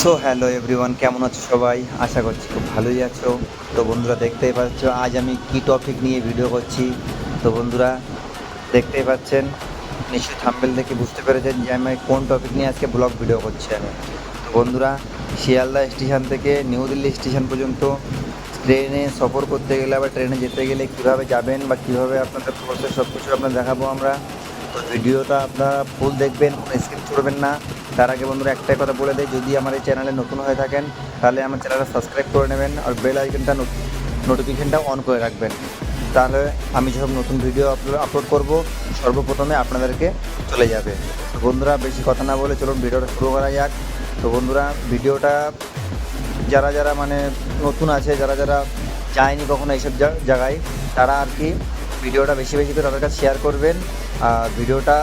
So hello everyone কেমন আছো সবাই? আশা করছি খুব ভালোই আছো। তো বন্ধুরা, দেখতেই পাচ্ছ, আজ আমি কি টপিক নিয়ে ভিডিও করছি? তো বন্ধুরা, দেখতেই পাচ্ছেন, নিশ্চয়ই থাম্বেল দেখে বুঝতে পেরেছেন যে আমি কোন টপিক নিয়ে আজকে ব্লগ ভিডিও করছি আমি। তো বন্ধুরা, শিয়ালদা স্টেশন থেকে নিউ দিল্লি স্টেশন পর্যন্ত ট্রেনে সফর করতে গেলে আবার ট্রেনে যেতে গেলে কীভাবে যাবেন বা কীভাবে আপনাদের প্রসেস সব কিছু আপনার দেখাবো আমরা। তো ভিডিওটা আপনারা ফুল দেখবেন, কোনো স্কিপ করবেন না। তার আগে বন্ধুরা একটাই কথা বলে দেয় যদি আমার এই চ্যানেলে নতুন হয়ে থাকেন, তাহলে আমার চ্যানেলটা সাবস্ক্রাইব করে নেবেন আর বেল আইকনটা নোটিফিকেশনটা অন করে রাখবেন। তাহলে আমি যখন নতুন ভিডিও আপলোড করব, সর্বপ্রথমে আপনাদেরকে চলে যাবে। বন্ধুরা, বেশি কথা না বলে চলুন ভিডিওটা শুরু করা যাক। তো বন্ধুরা ভিডিওটা যারা যারা মানে নতুন আছে, যারা যারা যায়নি কখনো এইসব জায়গায়, তারা আর কি ভিডিওটা বেশি বেশি করে তাদের কাছে শেয়ার করবেন। আর ভিডিওটা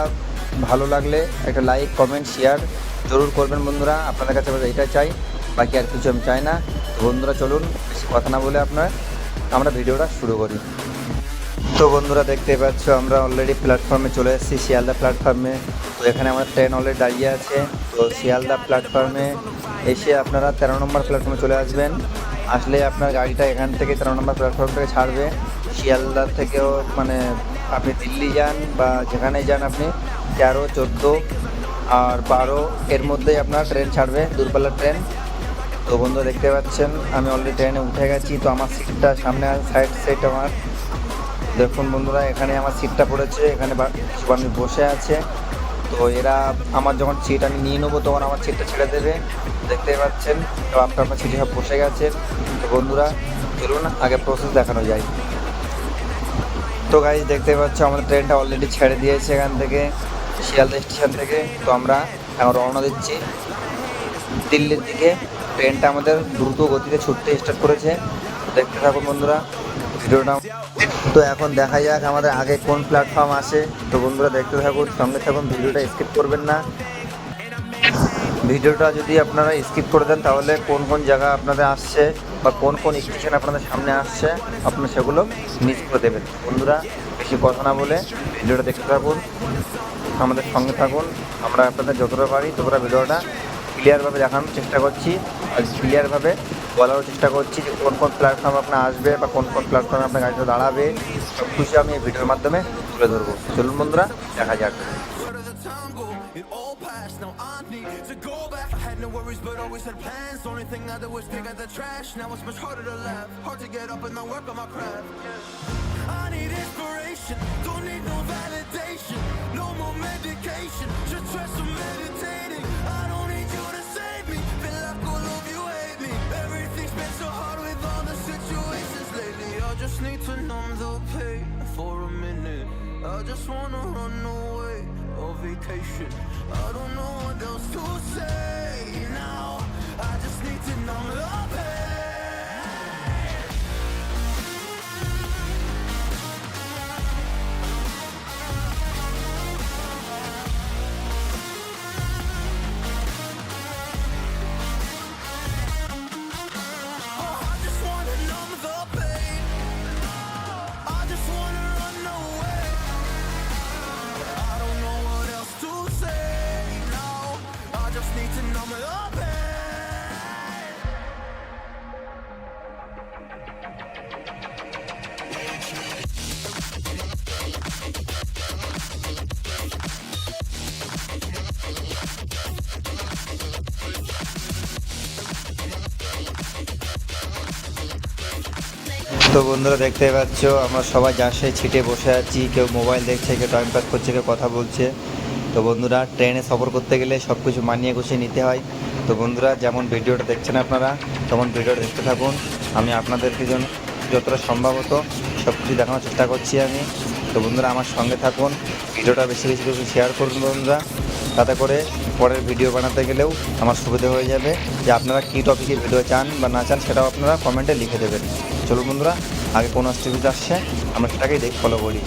ভালো লাগলে একটা লাইক কমেন্ট শেয়ার জরুর করবেন বন্ধুরা। আপনাদের কাছে বলে এটা চাই, বাকি আর কিছু আমি চাই না। তো বন্ধুরা, চলুন, বেশি কথা না বলে আপনার, আমরা ভিডিওটা শুরু করি। তো বন্ধুরা, দেখতে পাচ্ছ, আমরা অলরেডি প্ল্যাটফর্মে চলে এসেছি, শিয়ালদা প্ল্যাটফর্মে তো এখানে আমার ট্রেন অলরেডি দাঁড়িয়ে আছে। তো শিয়ালদা প্ল্যাটফর্মে এসে আপনারা তেরো নম্বর প্ল্যাটফর্মে চলে আসবেন। আসলে আপনার গাড়িটা এখান থেকে তেরো নম্বর প্ল্যাটফর্ম থেকে ছাড়বে। শিয়ালদা থেকেও মানে আপনি দিল্লি যান বা যেখানে যান আপনি, তেরো, চোদ্দ আর বারো, এর মধ্যেই আপনার ট্রেন ছাড়বে, দূরপাল্লার ট্রেন। তো বন্ধু, দেখতে পাচ্ছেন, আমি অলরেডি ট্রেনে উঠে গেছি, তো আমার সিটটা সামনে সাইড সেট আমার। দেখুন বন্ধুরা, এখানে আমার সিটটা পড়েছে, এখানে মানুষ বসে আছে। তো এরা, আমার যখন সিট আমি নিয়ে নেব, তখন আমার সিটটা ছেড়ে দেবে। দেখতেই পাচ্ছেন, তো আপনার আপনার সিটে সব বসে গেছে। তো বন্ধুরা, চলুন, আগে প্রসেস দেখানো যায়। তো গাইজ দেখতে পাচ্ছ, আমাদের ট্রেনটা অলরেডি ছেড়ে দিয়েছে এখান থেকে, শিয়ালদা স্টেশন থেকে। তো আমরা এখন রওনা দিচ্ছি। দিল্লির দিকে। ট্রেনটা আমাদের দ্রুত গতিতে ছুটতে স্টার্ট করেছে। দেখতে থাকুন বন্ধুরা, ভিডিওটা। তো এখন দেখা যাক আমাদের আগে কোন প্ল্যাটফর্ম আসে। তো বন্ধুরা, দেখতে থাকুন, সঙ্গে থাকুন, ভিডিওটা স্কিপ করবেন না। ভিডিওটা যদি আপনারা স্কিপ করে দেন, তাহলে কোন কোন জায়গা আপনাদের আসছে? বা কোন কোন স্টেশন আপনাদের সামনে আসছে, আপনারা সেগুলো মিস করে দেবেন। বন্ধুরা, বেশি কথা না বলে ভিডিওটা দেখতে থাকুন, আমাদের সঙ্গে থাকুন। আমরা আপনাদের যতটা পারি ততটা ভিডিওটা ক্লিয়ারভাবে দেখানোর চেষ্টা করছি আর ক্লিয়ারভাবে বলারও চেষ্টা করছি যে কোন কোন প্ল্যাটফর্ম আপনার আসবে বা কোন কোন প্ল্যাটফর্মে আপনার গাড়িটা দাঁড়াবে। সব কিছু আমি এই ভিডিওর মাধ্যমে তুলে ধরবো। চলুন বন্ধুরা, দেখা যাক। It all passed, now I need to go back. I had no worries but always had plans. The Only thing I did was pick out the trash. Now it's much harder to laugh. Hard to get up and not work on my craft. I need inspiration. Don't need no validation. No more medication. Just try some meditating. I don't need you to save me. Feel like all of you hate me. Everything's been so hard with all the situations lately. I just need to numb the pain for a minute. I just wanna run away on vacation. I don't know what else to say now. I just need to numb the pain. তো বন্ধুরা দেখতে পাচ্ছ, আমরা সবাই যার ছিটে বসে আছি, কেউ মোবাইল দেখছে, কেউ টাইম পাস করছে, কেউ কথা বলছে। তো বন্ধুরা ট্রেনে সফর করতে গেলে সব কিছু মানিয়ে গুছিয়ে নিতে হয়। তো বন্ধুরা, যেমন ভিডিওটা দেখছেন আপনারা, তেমন ভিডিওটা দেখতে থাকুন। আমি আপনাদেরকে জন- যতটা সম্ভব হতো সব কিছু দেখানোর চেষ্টা করছি আমি। তো বন্ধুরা, আমার সঙ্গে থাকুন। ভিডিওটা বেশি বেশি করে শেয়ার করুন বন্ধুরা। তাতে করে পরের ভিডিও বানাতে গেলেও আমার সুবিধা হয়ে যাবে। যে আপনারা কী টপিকে ভিডিও চান বা না চান, সেটাও আপনারা কমেন্টে লিখে দেবেন। চলুন বন্ধুরা আগে কোন স্টেজ আসছে আমরা সেটাকেই দেখ ফলো করি।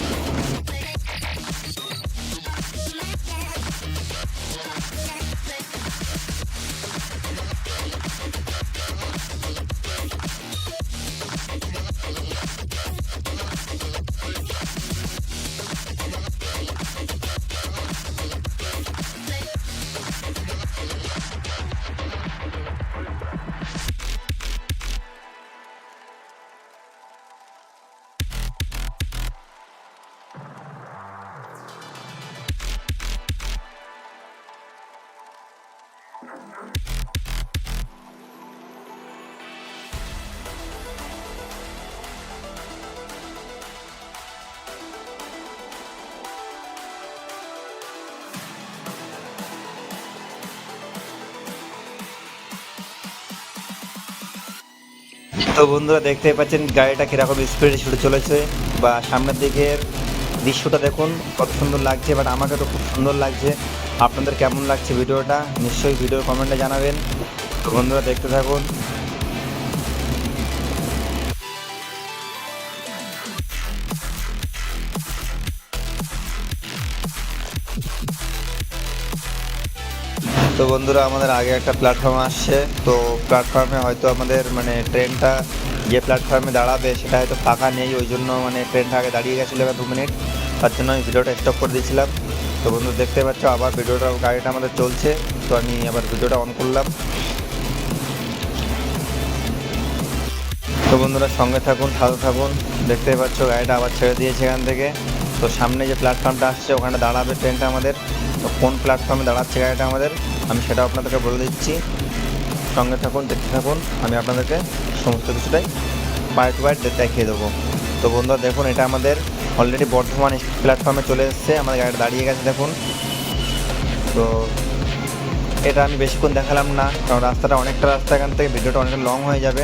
তো বন্ধুরা দেখতে পাচ্ছেন, গাড়িটা কীরকম স্পিডে ছুটে চলেছে বা সামনের দিকের দৃশ্যটা দেখুন, কত সুন্দর লাগছে বাট আমাকে তো খুব সুন্দর লাগছে। আপনাদের কেমন লাগছে ভিডিওটা? নিশ্চয়ই ভিডিও কমেন্টে জানাবেন। তো বন্ধুরা দেখতে থাকুন। বন্ধুরা, আমাদের আগে একটা প্ল্যাটফর্ম আসছে। তো প্ল্যাটফর্মে হয়তো আমাদের মানে ট্রেনটা যে প্ল্যাটফর্মে দাঁড়াবে, সেটা হয়তো ফাঁকা নেই। ওই জন্য মানে ট্রেনটা আগে দাঁড়িয়ে গেছিল দু মিনিট। তার জন্য আমি ভিডিওটা স্টপ করে দিয়েছিলাম। তো বন্ধু, দেখতে পাচ্ছ, আবার ভিডিওটা, গাড়িটা আমাদের চলছে। তো আমি আবার ভিডিওটা অন করলাম। তো বন্ধুরা, সঙ্গে থাকুন, সাথে থাকুন। দেখতেই পাচ্ছ, গাড়িটা আবার ছেড়ে দিয়েছে এখান থেকে। তো সামনে যে প্ল্যাটফর্মটা আসছে, ওখানে দাঁড়াবে ট্রেনটা আমাদের। তো কোন প্ল্যাটফর্মে দাঁড়াচ্ছে গাড়িটা আমাদের? আমি সেটা আপনাদেরকে বলে দিচ্ছি। সঙ্গে থাকুন, দেখতে থাকুন। আমি আপনাদেরকে সমস্ত কিছুটাই বাইট টু বাইট দেখিয়ে দেবো। তো বন্ধুরা, দেখুন, এটা আমাদের অলরেডি বর্ধমান প্ল্যাটফর্মে চলে এসেছে। আমাদের গাড়িটা দাঁড়িয়ে গেছে, দেখুন। তো এটা আমি বেশিক্ষণ দেখালাম না, কারণ রাস্তাটা অনেকটা রাস্তা, এখান থেকে ভিডিওটা অনেকটা লং হয়ে যাবে।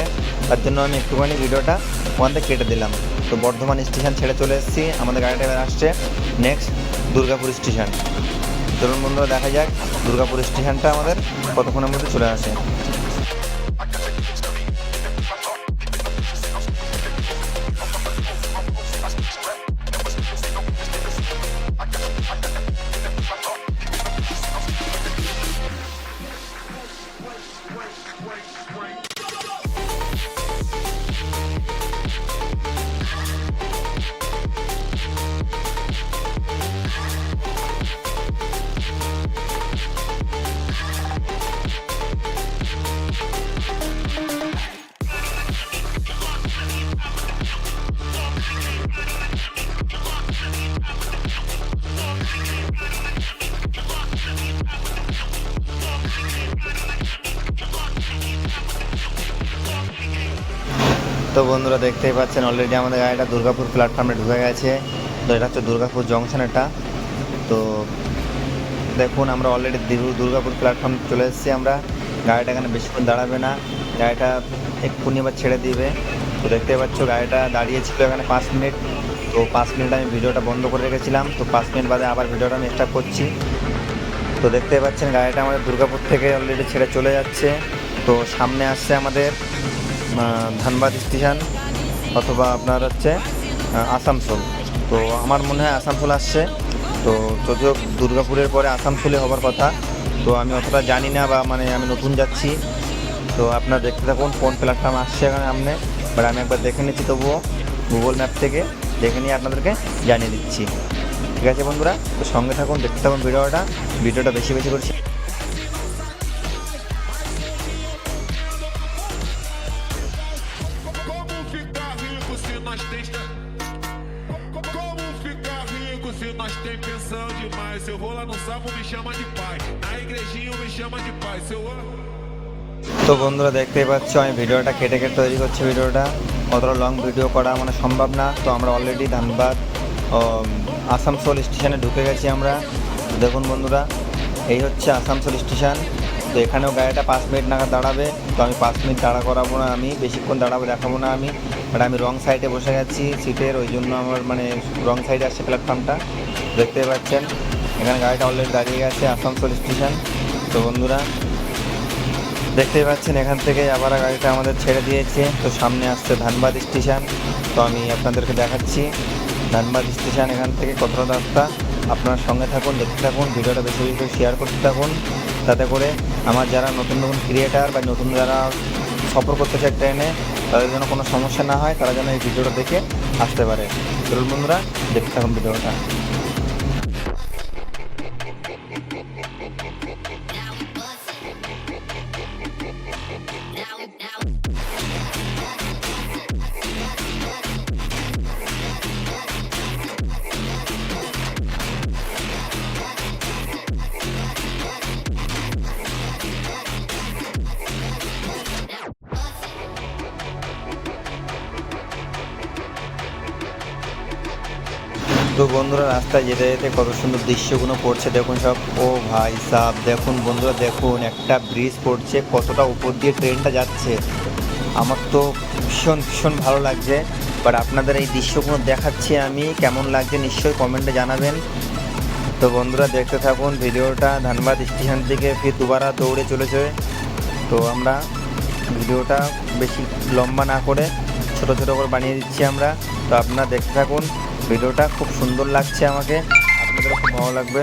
তার জন্য আমি একটুখানি ভিডিওটা ওখান থেকে কেটে দিলাম। তো বর্ধমান স্টেশন ছেড়ে চলে এসেছি। আমাদের গাড়িটা এবার আসছে নেক্সট দুর্গাপুর স্টেশন। চলুন বন্ধুরা দেখা যাক। দুর্গাপুর স্টেশনটা আমাদের কতক্ষণের মধ্যে চলে আসে। তো বন্ধুরা দেখতেই পাচ্ছেন অলরেডি আমাদের গাড়িটা দুর্গাপুর প্ল্যাটফর্মে ঢুকে গেছে। তো এটা হচ্ছে দুর্গাপুর জংশন এটা। তো দেখুন, আমরা অলরেডি দুর্গাপুর প্ল্যাটফর্ম চলে এসেছি আমরা। গাড়িটা এখানে বেশিক্ষণ দাঁড়াবে না। গাড়িটা এক্ষুনি আবার ছেড়ে দিবে। তো দেখতে পাচ্ছ, গাড়িটা দাঁড়িয়েছিল এখানে পাঁচ মিনিট। তো পাঁচ মিনিট আমি ভিডিওটা বন্ধ করে রেখেছিলাম। তো পাঁচ মিনিট বাদে আবার ভিডিওটা আমি স্টার্ট করছি। তো দেখতে পাচ্ছেন, গাড়িটা আমাদের দুর্গাপুর থেকে অলরেডি ছেড়ে চলে যাচ্ছে। তো সামনে আসছে আমাদের ধানবাদ স্টেশন অথবা আপনার হচ্ছে আসানসোল। তো আমার মনে হয় আসানসোল আসছে। তো যদিও দুর্গাপুরের পরে আসানসোলে হবার কথা, তো আমি অতটা জানি না বা মানে আমি নতুন যাচ্ছি। তো আপনার দেখতে থাকুন, কোন প্ল্যাটফর্ম আসছে এখানে সামনে। বাট আমি একবার দেখে নিচ্ছি তবুও গুগল ম্যাপ থেকে, দেখে নিয়ে আপনাদেরকে জানিয়ে দিচ্ছি। ঠিক আছে বন্ধুরা, তো সঙ্গে থাকুন, দেখতে থাকুন ভিডিওটা। ভিডিওটা বেশি বেশি করছি তো বন্ধুরা দেখতেই পাচ্ছ আমি ভিডিওটা কেটে কেটে তৈরি করছি ভিডিওটা। অতটা লং ভিডিও করা মানে সম্ভব না। তো আমরা অলরেডি ধানবাদ ও, আসানসোল স্টেশনে ঢুকে গেছি আমরা। দেখুন বন্ধুরা এই হচ্ছে আসানসোল স্টেশন তো এখানেও গাড়িটা পাঁচ মিনিট নাগাদ দাঁড়াবে। তো আমি পাঁচ মিনিট দাঁড়া করাবো না আমি বেশিক্ষণ দাঁড়াবো দেখাবো না আমি। বাট আমি রং সাইডে বসে গেছি সিটের ওই জন্য আমার মানে রং সাইডে আসছে প্ল্যাটফর্মটা দেখতেই পাচ্ছেন এখানে গাড়িটা অলরেডি দাঁড়িয়ে গেছে আসানসোল স্টেশন তো বন্ধুরা দেখতেই পাচ্ছেন, এখান থেকে আবার গাড়িটা আমাদের ছেড়ে দিয়েছে। তো সামনে আসছে ধানবাদ স্টেশন। তো আমি আপনাদেরকে দেখাচ্ছি ধানবাদ স্টেশন এখান থেকে কতটা রাস্তা। আপনার সঙ্গে থাকুন, দেখতে থাকুন, ভিডিওটা বেশি বেশি শেয়ার করতে থাকুন। তাতে করে আমার যারা নতুন নতুন ক্রিয়েটার বা নতুন যারা সফর করতে চায় ট্রেনে, তাদের জন্য কোনো সমস্যা না হয়, তারা যেন এই ভিডিওটা দেখে আসতে পারে। চলুন বন্ধুরা, দেখতে থাকুন ভিডিওটা। তো বন্ধুরা, রাস্তায় যেতে যেতে কত সুন্দর দৃশ্যগুলো পড়ছে। দেখুন সব। ও ভাই সাহ দেখুন বন্ধুরা, দেখুন একটা ব্রিজ পড়ছে, কতটা উপর দিয়ে ট্রেনটা যাচ্ছে। আমার তো ভীষণ ভীষণ ভালো লাগছে। বাট আপনাদের এই দৃশ্যগুলো দেখাচ্ছি আমি, কেমন লাগছে নিশ্চয়ই কমেন্টে জানাবেন। তো বন্ধুরা, দেখতে থাকুন, ভিডিওটা ধানবাদ স্টেশন থেকে ফির দুবারা দৌড়ে চলেছে। তো আমরা ভিডিওটা বেশি লম্বা না করে ছোট ছোট করে বানিয়ে দিচ্ছি আমরা। তো আপনারা দেখতে থাকুন। ভিডিওটা খুব সুন্দর লাগছে আমাকে। আপনাদের খুব ভালো লাগবে।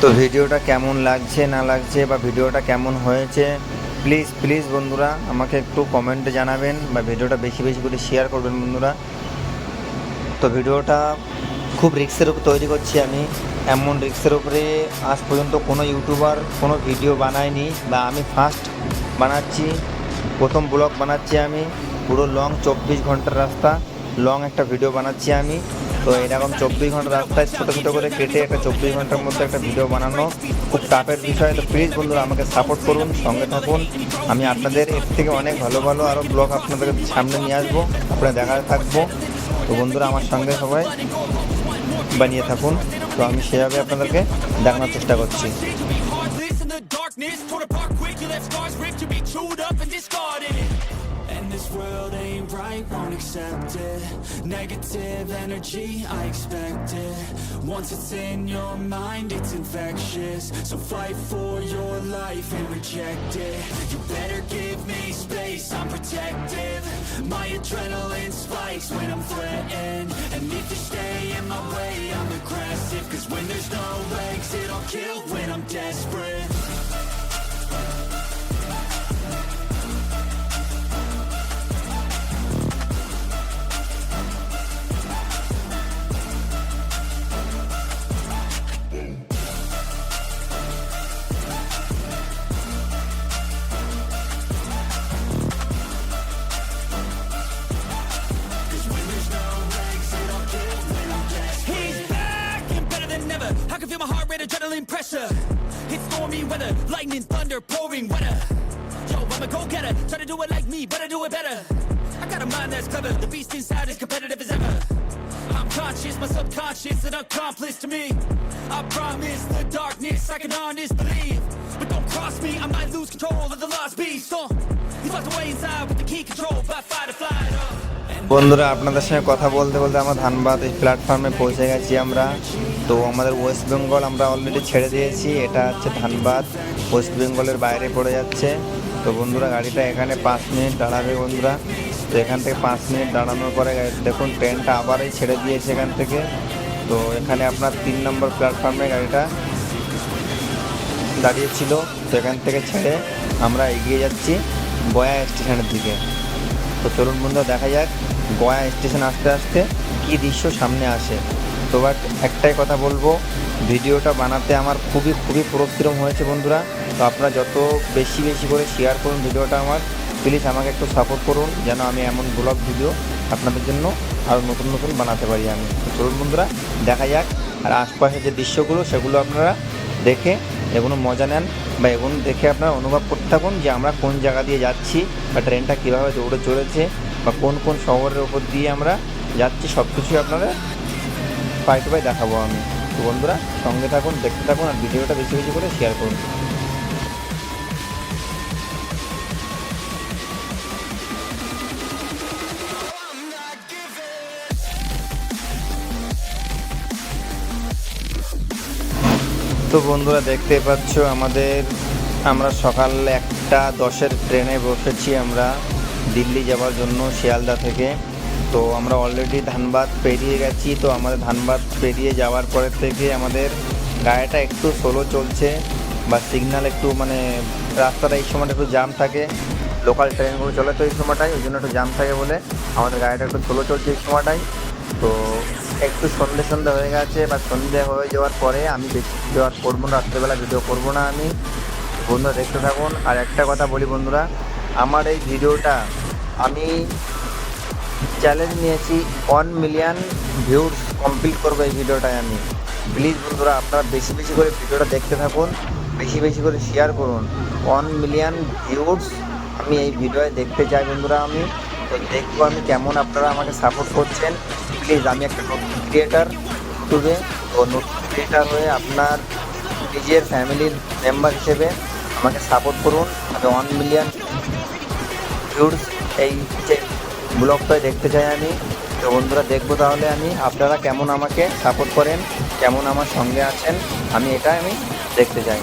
তো ভিডিওটা কেমন লাগছে, না লাগছে বা ভিডিওটা কেমন হয়েছে প্লিজ প্লিজ বন্ধুরা, আমাকে একটু কমেন্টে জানাবেন বা ভিডিওটা বেশি বেশি করে শেয়ার করবেন বন্ধুরা। তো ভিডিওটা খুব রিক্সের উপর তৈরি করছি আমি। এমন রিক্সের উপরে আজ পর্যন্ত কোনো ইউটিউবার কোনো ভিডিও বানায়নি বা আমি ফার্স্ট বানাচ্ছি, প্রথম ব্লগ বানাচ্ছি আমি। পুরো লং চব্বিশ ঘণ্টার রাস্তা লং একটা ভিডিও বানাচ্ছি আমি। তো এরকম চব্বিশ ঘণ্টা রাস্তায় ছোটো ছোটো করে কেটে একটা চব্বিশ ঘণ্টার মধ্যে একটা ভিডিও বানানো খুব টাফের বিষয়। তো প্লিজ বন্ধুরা, আমাকে সাপোর্ট করুন, সঙ্গে থাকুন। আমি আপনাদের এর থেকে অনেক ভালো ভালো আরও ব্লগ আপনাদের সামনে নিয়ে আসব আপনারা দেখা থাকব। তো বন্ধুরা, আমার সঙ্গে সবাই বানিয়ে থাকুন। তো আমি সেভাবে আপনাদেরকে দেখানোর চেষ্টা করছি। This world ain't won't accept it. Negative energy, I expect it. Once it's in your mind, it's infectious. So fight for your life and reject it. You better give me space, I'm protective. My adrenaline spikes when I'm threatened. And if you stay in my way, I'm aggressive. Cause when there's no exit, I'll kill when I'm desperate. Adrenaline pressure. It's stormy weather, lightning, thunder, pouring weather. Yo, I'm a go-getter, try to do it like me, but I do it better. I got a mind that's clever, the beast inside is competitive as ever. I'm conscious, my subconscious, an accomplice to me. I promise the darkness, I can honest believe. But don't cross me, I might lose control of the lost beast. Uh, he's locked away inside with the key control by fight or flight. Uh. বন্ধুরা, আপনাদের সঙ্গে কথা বলতে বলতে আমরা ধানবাদ এই প্ল্যাটফর্মে পৌঁছে গেছি আমরা। তো আমাদের ওয়েস্ট বেঙ্গল আমরা অলরেডি ছেড়ে দিয়েছি, এটা হচ্ছে ধানবাদ। ওয়েস্ট বেঙ্গলের বাইরে পড়ে যাচ্ছে। তো বন্ধুরা, গাড়িটা এখানে পাঁচ মিনিট দাঁড়াবে বন্ধুরা। তো এখান থেকে পাঁচ মিনিট দাঁড়ানোর পরে দেখুন ট্রেনটা আবারই ছেড়ে দিয়েছে এখান থেকে। তো এখানে আপনার তিন নম্বর প্ল্যাটফর্মে গাড়িটা দাঁড়িয়েছিল। তো এখান থেকে ছেড়ে আমরা এগিয়ে যাচ্ছি বয়া স্টেশনের দিকে। তো চলুন বন্ধুরা, দেখা যাক। গয়া স্টেশন আসতে আসতে কী দৃশ্য সামনে আসে? তো বাট একটাই কথা বলব, ভিডিওটা বানাতে আমার খুবই খুবই পরিশ্রম হয়েছে বন্ধুরা। তো আপনারা যত বেশি বেশি করে শেয়ার করুন ভিডিওটা আমার প্লিজ আমাকে একটু সাপোর্ট করুন যেন আমি এমন ব্লগ ভিডিও আপনাদের জন্য আরও নতুন নতুন বানাতে পারি আমি। তো চলুন বন্ধুরা, দেখা যাক। আর আশপাশের যে দৃশ্যগুলো, সেগুলো আপনারা দেখে এগুলো মজা নেন বা এগুলো দেখে আপনারা অনুভব করতে থাকুন যে আমরা কোন জায়গা দিয়ে যাচ্ছি বা ট্রেনটা কীভাবে দৌড়ে চলেছে। বা কোন কোন শহরের ওপর দিয়ে আমরা যাচ্ছি সব কিছুই আপনারা পাই টু পাই দেখাবো আমি। তো বন্ধুরা, সঙ্গে থাকুন, দেখতে থাকুন আর ভিডিওটা বেশি বেশি করে শেয়ার করুন। তো বন্ধুরা, দেখতে পাচ্ছ আমাদের, আমরা সকাল একটা দশের ট্রেনে বসেছি আমরা। দিল্লি যাওয়ার জন্য শিয়ালদা থেকে। তো আমরা অলরেডি ধানবাদ পেরিয়ে গেছি। তো আমাদের ধানবাদ পেরিয়ে যাওয়ার পরের থেকে আমাদের গাড়িটা একটু স্লো চলছে বা সিগন্যাল একটু মানে রাস্তাটা এই সময়টা একটু জাম থাকে। লোকাল ট্রেনগুলো চলে তো এই সময়টায়, ওই জন্য একটু জাম থাকে বলে আমাদের গাড়িটা একটু স্লো চলছে এই সময়টাই তো একটু সন্ধে সন্ধে হয়ে গেছে বা সন্ধে হয়ে যাওয়ার পরে আমি বেশি আর করব না, রাত্রেবেলা ভিডিও করব না আমি। বন্ধুরা দেখতে থাকুন। আর একটা কথা বলি বন্ধুরা আমার এই ভিডিওটা আমি চ্যালেঞ্জ নিয়েছি ওয়ান মিলিয়ন ভিউজ কমপ্লিট করব এই ভিডিওটায় আমি। প্লিজ বন্ধুরা, আপনারা বেশি বেশি করে ভিডিওটা দেখতে থাকুন, বেশি বেশি করে শেয়ার করুন। ওয়ান মিলিয়ন ভিউজ আমি এই ভিডিওয় দেখতে চাই বন্ধুরা আমি। তো দেখব আমি কেমন আপনারা আমাকে সাপোর্ট করছেন। প্লিজ আমি একটা নতুন ক্রিয়েটার ইউটিউবে তো নতুন ক্রিয়েটার হয়ে আপনার নিজের ফ্যামিলির মেম্বার হিসেবে আমাকে সাপোর্ট করুন। আমি ওয়ান মিলিয়ন ভিউজ এই যে ব্লগটাই দেখতে চাই আমি, তো বন্ধুরা দেখব তাহলে আমি, আপনারা কেমন আমাকে সাপোর্ট করেন, কেমন আমার সঙ্গে আছেন, আমি এটা আমি দেখতে চাই।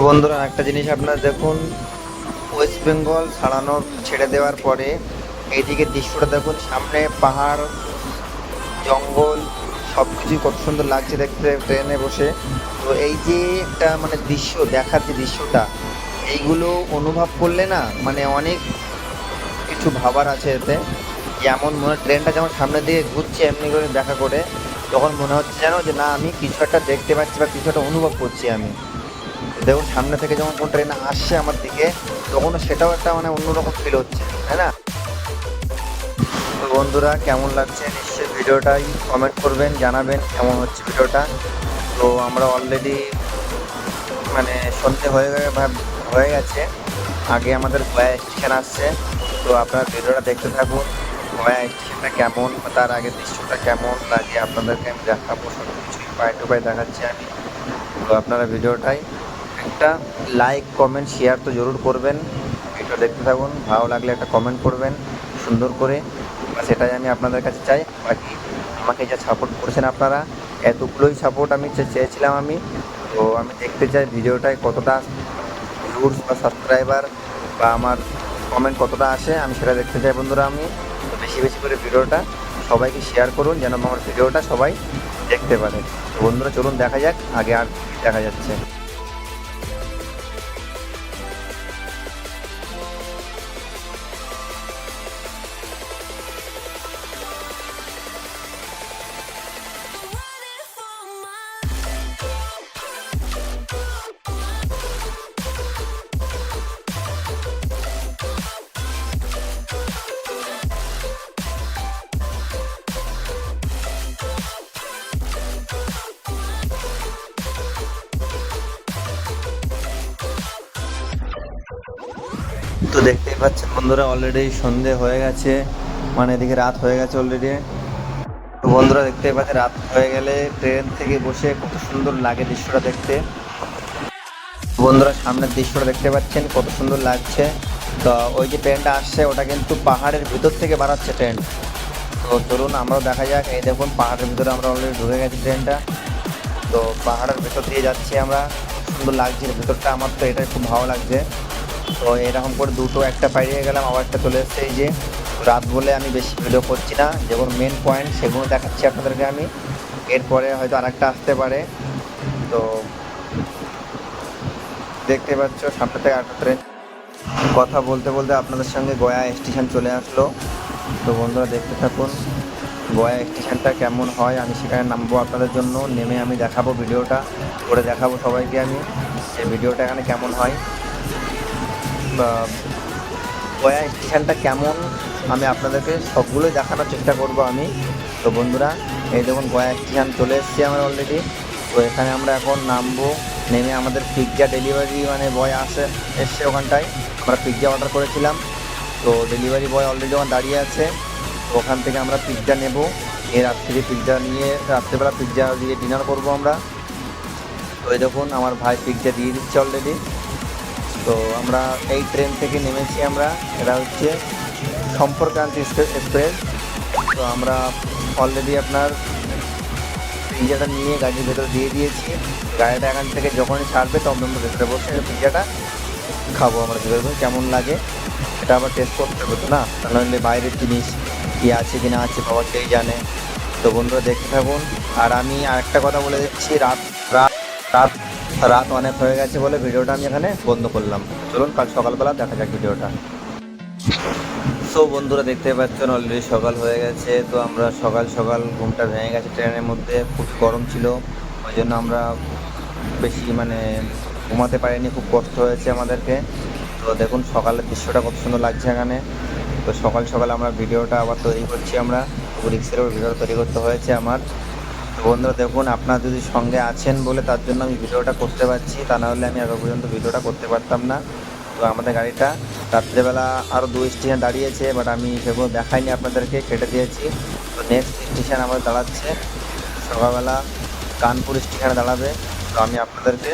তো বন্ধুরা, একটা জিনিস আপনারা দেখুন ওয়েস্ট বেঙ্গল ছাড়ানো ছেড়ে দেওয়ার পরে এইদিকে দৃশ্যটা দেখুন, সামনে পাহাড়, জঙ্গল সব কিছুই কত সুন্দর লাগছে দেখতে ট্রেনে বসে। তো এই যে একটা মানে দৃশ্য, দেখার যে দৃশ্যটা, এইগুলো অনুভব করলে না মানে অনেক কিছু ভাবার আছে এতে। যেমন মনে ট্রেনটা যেমন সামনের দিকে ঘুরছে, এমনি করে দেখা করে, তখন মনে হচ্ছে যেন যে না, আমি কিছু একটা দেখতে পাচ্ছি বা কিছু একটা অনুভব করছি আমি। দেখুন, সামনে থেকে যখন কোন ট্রেন আসছে আমার দিকে, তখন সেটাও একটা মানে অন্যরকম ফিল হচ্ছে, তাই না? বন্ধুরা, কেমন লাগছে? নিশ্চয়ই ভিডিওটাই কমেন্ট করবেন, জানাবেন কেমন হচ্ছে ভিডিওটা। তো আমরা অলরেডি মানে সন্ধে হয়ে হয়ে গেছে। আগে আমাদের গয়া স্টেশন আসছে। তো আপনারা ভিডিওটা দেখতে থাকুন গয়া স্টেশনটা কেমন তার আগে দৃশ্যটা কেমন লাগে আপনাদেরকে আমি দেখাবো সব কিছুই পায়ে টু পায়ে দেখাচ্ছি আমি। তো আপনারা ভিডিওটাই একটা লাইক কমেন্ট শেয়ার তো জরুর করবেন। ভিডিও দেখতে থাকুন, ভালো লাগলে একটা কমেন্ট করবেন, সুন্দর করে। সেটাই আমি আপনাদের কাছে চাই। বাকি আমাকে যা সাপোর্ট করছেন আপনারা, এতগুলোই সাপোর্ট আমি চেয়েছিলাম আমি। তো আমি দেখতে চাই ভিডিওটায় কতটা ভিউজ বা সাবস্ক্রাইবার বা আমার কমেন্ট কতটা আসে, আমি সেটা দেখতে চাই বন্ধুরা আমি। বেশি বেশি করে ভিডিওটা সবাইকে শেয়ার করুন, যেন আমার ভিডিওটা সবাই দেখতে পারে। তো বন্ধুরা চলুন, দেখা যাক, আগে আর দেখা যাচ্ছে। পাচ্ছেন বন্ধুরা অলরেডি সন্ধে হয়ে গেছে। মানে এদিকে রাত হয়ে গেছে অলরেডি তো বন্ধুরা দেখতে পাচ্ছেন, রাত হয়ে গেলে ট্রেন থেকে বসে কত সুন্দর লাগে দৃশ্যটা দেখতে। বন্ধুরা, সামনের দৃশ্যটা দেখতে পাচ্ছেন, কত সুন্দর লাগছে। তো ওই যে ট্রেনটা আসছে, ওটা কিন্তু পাহাড়ের ভিতর থেকে বাড়াচ্ছে ট্রেন। তো চলুন, আমরাও দেখা যাক। এই দেখুন, পাহাড়ের ভিতরে আমরা অলরেডি ঢুকে গেছি ট্রেনটা। তো পাহাড়ের ভেতর দিয়ে যাচ্ছি আমরা। সুন্দর লাগছে, ভেতরটা আমার তো এটা খুব ভালো লাগছে। তো এরকম করে দুটো একটা পাইয়ে গেলাম, আবার একটা চলে এসছে। এই যে রাত বলে আমি বেশি ভিডিও করছি না যেগুলো মেন পয়েন্ট সেগুলো দেখাচ্ছি আপনাদেরকে আমি। এরপরে হয়তো আরেকটা আসতে পারে। তো দেখতে পাচ্ছ, সামনে থেকে আরেকটা ট্রেন কথা বলতে বলতে আপনাদের সঙ্গে গয়া স্টেশন চলে আসলো। তো বন্ধুরা দেখতে থাকুন, গয়া স্টেশনটা কেমন হয়, আমি সেখানে নামবো আপনাদের জন্য। নেমে আমি দেখাবো ভিডিওটা করে দেখাবো সবাইকে আমি যে ভিডিওটা এখানে কেমন হয়। গয়া স্টেশনটা কেমন, আমি আপনাদেরকে সবগুলোই দেখানোর চেষ্টা করব আমি। তো বন্ধুরা, এই দেখুন গয়া স্টেশন চলে এসেছি আমরা অলরেডি তো এখানে আমরা এখন নামবো, নেমে আমাদের পিৎজা ডেলিভারি মানে বয় আসে, এসছে ওখানটায়। আমরা পিৎজা অর্ডার করেছিলাম, তো ডেলিভারি বয় অলরেডি ওখানে দাঁড়িয়ে আছে। তো ওখান থেকে আমরা পিৎজা নেব। এর রাত্রি পিৎজা নিয়ে, রাত্রেবেলা পিৎজা দিয়ে ডিনার করব আমরা। তো এই দেখুন, আমার ভাই পিৎজা দিয়ে দিচ্ছে অলরেডি তো আমরা এই ট্রেন থেকে নেমেছি আমরা। এটা হচ্ছে সম্পর্কান্তি এক্সপ্রেস। তো আমরা অলরেডি আপনার পিৎজাটা নিয়ে গাড়ির ভেতরে দিয়ে দিয়েছি। গাড়িটা এখান থেকে যখনই ছাড়বে তখন আমরা ভেতরে বসে পিৎজাটা খাব আমরা ভেতরে। কেমন লাগে। এটা আবার টেস্ট করতে হবে তো না? নইলে বাইরের জিনিস কি আছে, কি না আছে বাবা সেই জানে। তো বন্ধুরা দেখতে থাকুন। আর আমি আরেকটা কথা বলে দিচ্ছি, রাত রাত রাত রাত অনেক হয়ে গেছে বলে ভিডিওটা আমি এখানে বন্ধ করলাম। চলুন, কাল সকালবেলা দেখা যাক ভিডিওটা। সো বন্ধুরা দেখতে পাচ্ছেন অলরেডি সকাল হয়ে গেছে। তো আমরা সকাল সকাল ঘুমটা ভেঙে গেছে ট্রেনের মধ্যে। খুব গরম ছিল। ওই জন্য আমরা বেশি মানে ঘুমাতে পারিনি। খুব কষ্ট হয়েছে আমাদেরকে। তো দেখুন, সকালের দৃশ্যটা কত সুন্দর লাগছে এখানে। তো সকাল সকাল আমরা ভিডিওটা আবার তৈরি করছি আমরা। রিক্সের ভিডিও তৈরি করতে হয়েছে আমার। তো বন্ধুরা দেখুন, আপনারা যদি সঙ্গে আছেন বলে তার জন্য আমি ভিডিওটা করতে পারছি, তা নাহলে আমি আগে পর্যন্ত ভিডিওটা করতে পারতাম না। তো আমাদের গাড়িটা রাত্রেবেলা আরও দুই স্টেশন দাঁড়িয়েছে বাট আমি সেগুলো দেখাইনি আপনাদেরকে, কেটে দিয়েছি। তো নেক্সট স্টেশন আমাদের দাঁড়াচ্ছে, সকালবেলা কানপুর স্টেশনে দাঁড়াবে। তো আমি আপনাদেরকে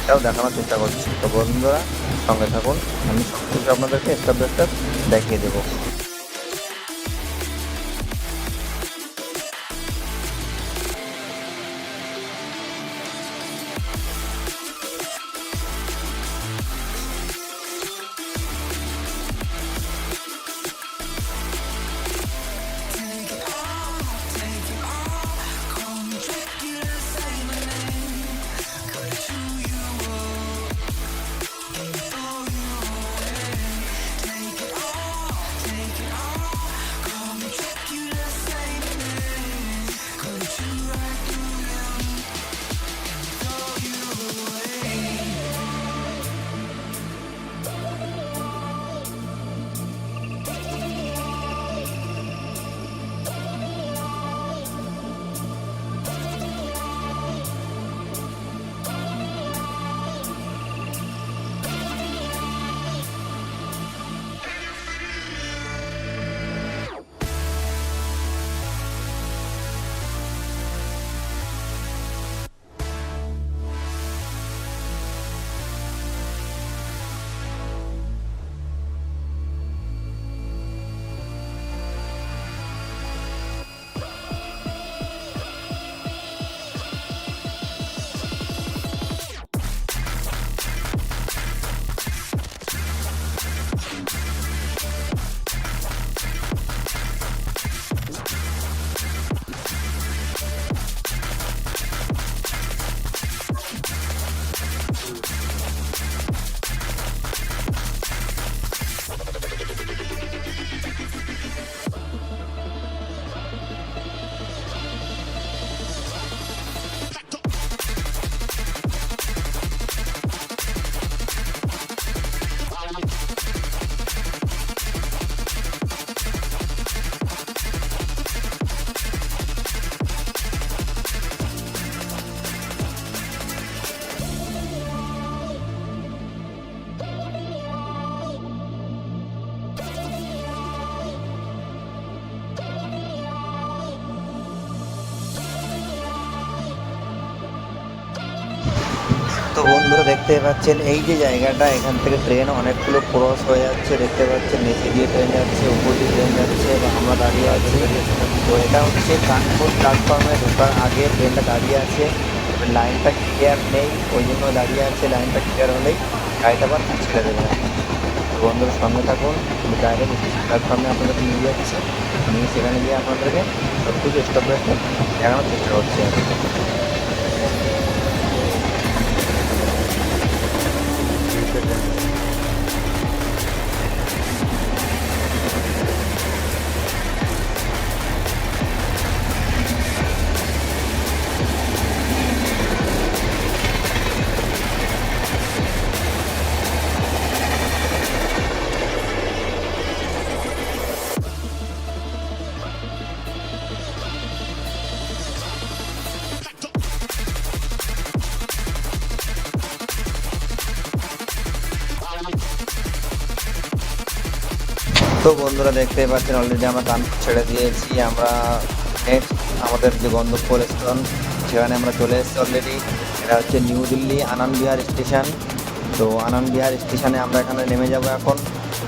এটাও দেখানোর চেষ্টা করছি। তো বন্ধুরা সঙ্গে থাকুন, আমি সব কিছু আপনাদেরকে স্টেপ বাই স্টেপ দেখিয়ে দেবো। তো বন্ধুরা দেখতে পাচ্ছেন, এই যে জায়গাটা, এখান থেকে ট্রেন অনেকগুলো ক্রস হয়ে যাচ্ছে, দেখতে পাচ্ছেন, নিচে দিয়ে ট্রেন যাচ্ছে, উপর দিয়ে ট্রেন যাচ্ছে, বা আমরা দাঁড়িয়ে আছি। তো এটা হচ্ছে কানপুর প্ল্যাটফর্মে ঢোকার আগে ট্রেনটা দাঁড়িয়ে আছে। লাইনটা ক্লিয়ার নেই, ওই জন্য দাঁড়িয়ে আছে, লাইনটা ক্লিয়ার হলেই গাড়িটা আবার ছেড়ে দেবে। বন্ধুরা সঙ্গে থাকুন ডাইরেক্ট প্ল্যাটফর্মে আপনাদেরকে নিয়ে যাচ্ছে। নিয়ে সেখানে গিয়ে আপনাদেরকে সব কিছু স্টপ দেখানোর চেষ্টা করছি। আর কি। তো বন্ধুরা দেখতে পাচ্ছেন অলরেডি আমরা কানপুর ছেড়ে দিয়েছি, আমরা আমাদের যে গন্ধপুর স্টেশন সেখানে আমরা চলে এসেছি অলরেডি এটা হচ্ছে নিউ দিল্লি আনন্দ বিহার স্টেশন। তো আনন্দ বিহার স্টেশনে আমরা এখানে নেমে যাব এখন।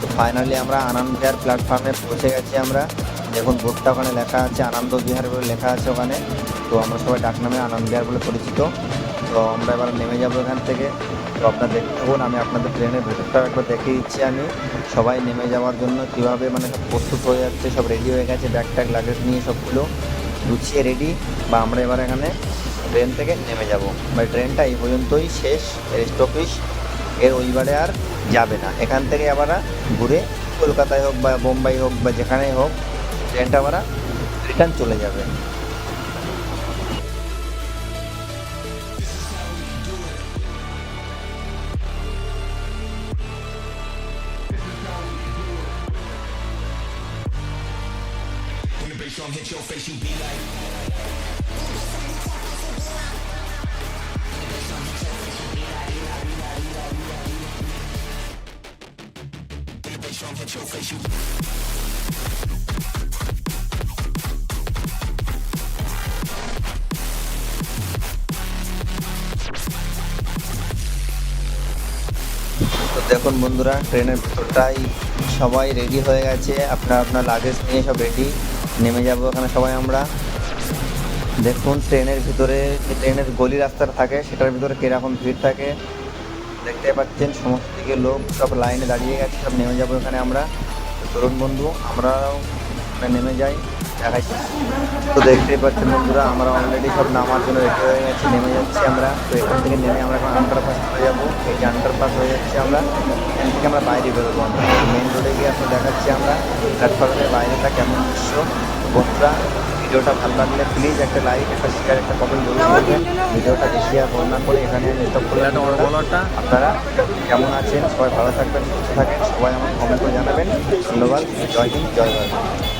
তো ফাইনালি আমরা আনন্দ বিহার প্ল্যাটফর্মে পৌঁছে গেছি আমরা। দেখুন বোর্ডটা ওখানে লেখা আছে, আনন্দ বিহার বলে লেখা আছে ওখানে। তো আমরা সবাই ডাকনামে আনন্দ বিহার বলে পরিচিত। তো আমরা এবার নেমে যাব এখান থেকে। তো আপনারা দেখতে থাকুন আমি আপনাদের ট্রেনের ভেতরটাও একবার দেখিয়ে দিচ্ছি আমি। সবাই নেমে যাওয়ার জন্য কীভাবে মানে প্রস্তুত হয়ে যাচ্ছে, সব রেডি হয়ে গেছে ব্যাগ ট্যাগ লাগেজ নিয়ে সবগুলো গুছিয়ে রেডি বা আমরা এবার এখানে ট্রেন থেকে নেমে যাব। মানে ট্রেনটা এই পর্যন্তই শেষ এর স্টপিস এর ওইবারে আর যাবে না। এখান থেকে আবার ঘুরে কলকাতায় হোক বা বোম্বাই হোক বা যেখানেই হোক ট্রেনটা আবার রিটার্ন চলে যাবে। বন্ধুরা ট্রেনের ভিতরটাই সবাই রেডি হয়ে গেছে। আপনার আপনার লাগেজ নিয়ে সব রেডি নেমে যাব ওখানে সবাই আমরা। দেখুন ট্রেনের ভিতরে যে ট্রেনের গলি রাস্তাটা থাকে, সেটার ভিতরে কীরকম ভিড় থাকে। দেখতে পাচ্ছেন সমস্ত দিকে লোক সব লাইনে দাঁড়িয়ে গেছে, সব নেমে যাব এখানে আমরা। তরুণ বন্ধু, আমরাও নেমে যাই। দেখাই। তো দেখতেই পাচ্ছেন বন্ধুরা আমরা অলরেডি সব নামার জন্য রেডি হয়ে গেছি নেমে যাচ্ছি আমরা। তো এখান থেকে নেমে আমরা এখন আন্ডারপাস হয়ে যাব। এই যে আন্ডারপাস হয়ে যাচ্ছি আমরা এখান থেকে আমরা বাইরে বেরোবো আমরা। মেন রোডে গিয়ে আপনার দেখাচ্ছি আমরা প্ল্যাটফর্মের বাইরেটা কেমন দৃশ্য। বন্ধুরা ভিডিওটা ভালো লাগলে প্লিজ একটা লাইক একটা শেয়ার একটা কমেন্ট জরুর করবেন ভিডিওটা বেশি আর বড় না করে এখানে স্টপ করে। আপনারা কেমন আছেন? সবাই ভালো থাকবেন সুস্থ থাকেন সবাই আমার কমেন্ট করে জানাবেন। ধন্যবাদ জয় হিন্দ জয় ভারত।